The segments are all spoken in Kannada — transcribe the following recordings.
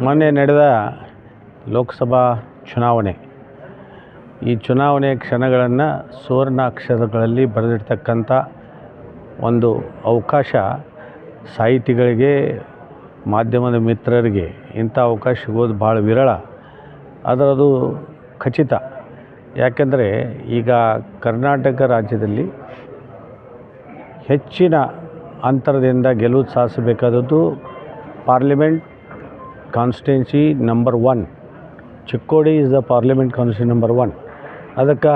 ಮೊನ್ನೆ ನಡೆದ ಲೋಕಸಭಾ ಚುನಾವಣೆ. ಈ ಚುನಾವಣೆ ಕ್ಷಣಗಳನ್ನು ಸುವರ್ಣಾಕ್ಷರಗಳಲ್ಲಿ ಬರೆದಿರ್ತಕ್ಕಂಥ ಒಂದು ಅವಕಾಶ ಸಾಹಿತಿಗಳಿಗೆ, ಮಾಧ್ಯಮದ ಮಿತ್ರರಿಗೆ ಇಂಥ ಅವಕಾಶ ಸಿಗೋದು ಭಾಳ ವಿರಳ. ಅದರದು ಖಚಿತ. ಯಾಕೆಂದರೆ ಈಗ ಕರ್ನಾಟಕ ರಾಜ್ಯದಲ್ಲಿ ಹೆಚ್ಚಿನ ಅಂತರದಿಂದ ಗೆಲುವು ಸಾಧಿಸಬೇಕಾದದ್ದು parliament constituency number one Chikkodi is the parliament constituency number one ಅದಕ್ಕೆ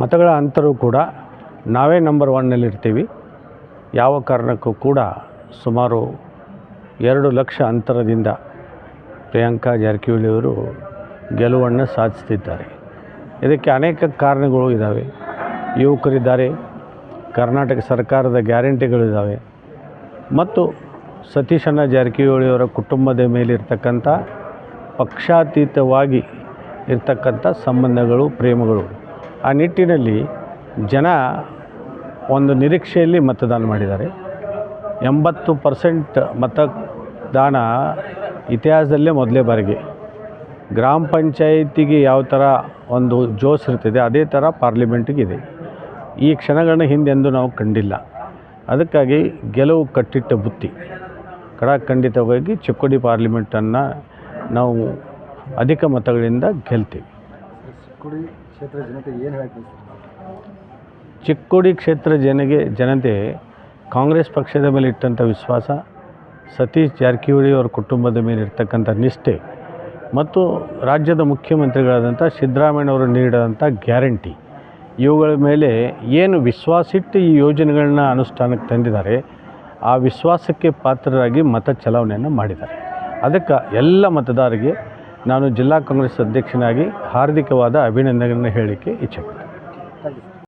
ಮತಗಳ ಅಂತರೂ ಕೂಡ ನಾವೇ ನಂಬರ್ ಒನ್ನಲ್ಲಿರ್ತೀವಿ ಯಾವ ಕಾರಣಕ್ಕೂ ಕೂಡ ಸುಮಾರು ಎರಡು ಲಕ್ಷ ಅಂತರದಿಂದ ಪ್ರಿಯಾಂಕಾ ಜಾರಕಿಹೊಳಿಯವರು ಗೆಲುವನ್ನು ಸಾಧಿಸ್ತಿದ್ದಾರೆ. ಇದಕ್ಕೆ ಅನೇಕ ಕಾರಣಗಳು ಇದ್ದಾವೆ ಯುವಕರಿದ್ದಾರೆ, ಕರ್ನಾಟಕ ಸರ್ಕಾರದ ಗ್ಯಾರಂಟಿಗಳಿದ್ದಾವೆ ಮತ್ತು ಸತೀಶಣ್ಣ ಜಾರಕಿಹೊಳಿಯವರ ಕುಟುಂಬದ ಮೇಲಿರ್ತಕ್ಕಂಥ ಪಕ್ಷಾತೀತವಾಗಿ ಇರ್ತಕ್ಕಂಥ ಸಂಬಂಧಗಳು, ಪ್ರೇಮಗಳು. ಆ ನಿಟ್ಟಿನಲ್ಲಿ ಜನ ಒಂದು ನಿರೀಕ್ಷೆಯಲ್ಲಿ ಮತದಾನ ಮಾಡಿದ್ದಾರೆ. ಎಂಬತ್ತು ಪರ್ಸೆಂಟ್ ಮತದಾನ ಇತಿಹಾಸದಲ್ಲೇ ಮೊದಲೇ ಬಾರಿಗೆ. ಗ್ರಾಮ ಪಂಚಾಯಿತಿಗೆ ಯಾವ ಥರ ಒಂದು ಜೋಶ್ ಇರ್ತದೆ, ಅದೇ ಥರ ಪಾರ್ಲಿಮೆಂಟಿಗಿದೆ ಈ ಕ್ಷಣಗಳನ್ನ ಹಿಂದೆಂದು ನಾವು ಕಂಡಿಲ್ಲ. ಅದಕ್ಕಾಗಿ ಗೆಲುವು ಕಟ್ಟಿಟ್ಟ ಬುತ್ತಿ. ಖಡಾಖಂಡಿತವಾಗಿ ಚಿಕ್ಕೋಡಿ ಪಾರ್ಲಿಮೆಂಟನ್ನು ನಾವು ಅಧಿಕ ಮತಗಳಿಂದ ಗೆಲ್ತೀವಿ. ಚಿಕ್ಕೋಡಿ ಕ್ಷೇತ್ರ ಜನತೆ ಏನು ಚಿಕ್ಕೋಡಿ ಕ್ಷೇತ್ರ ಜನಗೆ ಜನತೆ ಕಾಂಗ್ರೆಸ್ ಪಕ್ಷದ ಮೇಲೆ ಇಟ್ಟಂಥ ವಿಶ್ವಾಸ ಸತೀಶ್ ಜಾರಕಿಹೊಳಿ ಅವರ ಕುಟುಂಬದ ಮೇಲೆ ಇರ್ತಕ್ಕಂಥ ನಿಷ್ಠೆ ಮತ್ತು ರಾಜ್ಯದ ಮುಖ್ಯಮಂತ್ರಿಗಳಾದಂಥ ಸಿದ್ದರಾಮಯ್ಯನವರು ನೀಡಿದಂಥ ಗ್ಯಾರಂಟಿ. ಇವುಗಳ ಮೇಲೆ ಏನು ವಿಶ್ವಾಸಿಟ್ಟು ಈ ಯೋಜನೆಗಳನ್ನ ಅನುಷ್ಠಾನಕ್ಕೆ ತಂದಿದ್ದಾರೆ ಆ ವಿಶ್ವಾಸಕ್ಕೆ ಪಾತ್ರರಾಗಿ ಮತ ಚಲಾವಣೆಯನ್ನು ಮಾಡಿದ್ದಾರೆ. ಅದಕ್ಕೆ ಎಲ್ಲ ಮತದಾರರಿಗೆ ನಾನು ಜಿಲ್ಲಾ ಕಾಂಗ್ರೆಸ್ ಅಧ್ಯಕ್ಷನಾಗಿ ಹಾರ್ದಿಕವಾದ ಅಭಿನಂದನೆಗಳನ್ನು ಹೇಳಲಿಕ್ಕೆ ಇಚ್ಛೆ ಥ್ಯಾಂಕ್ ಯು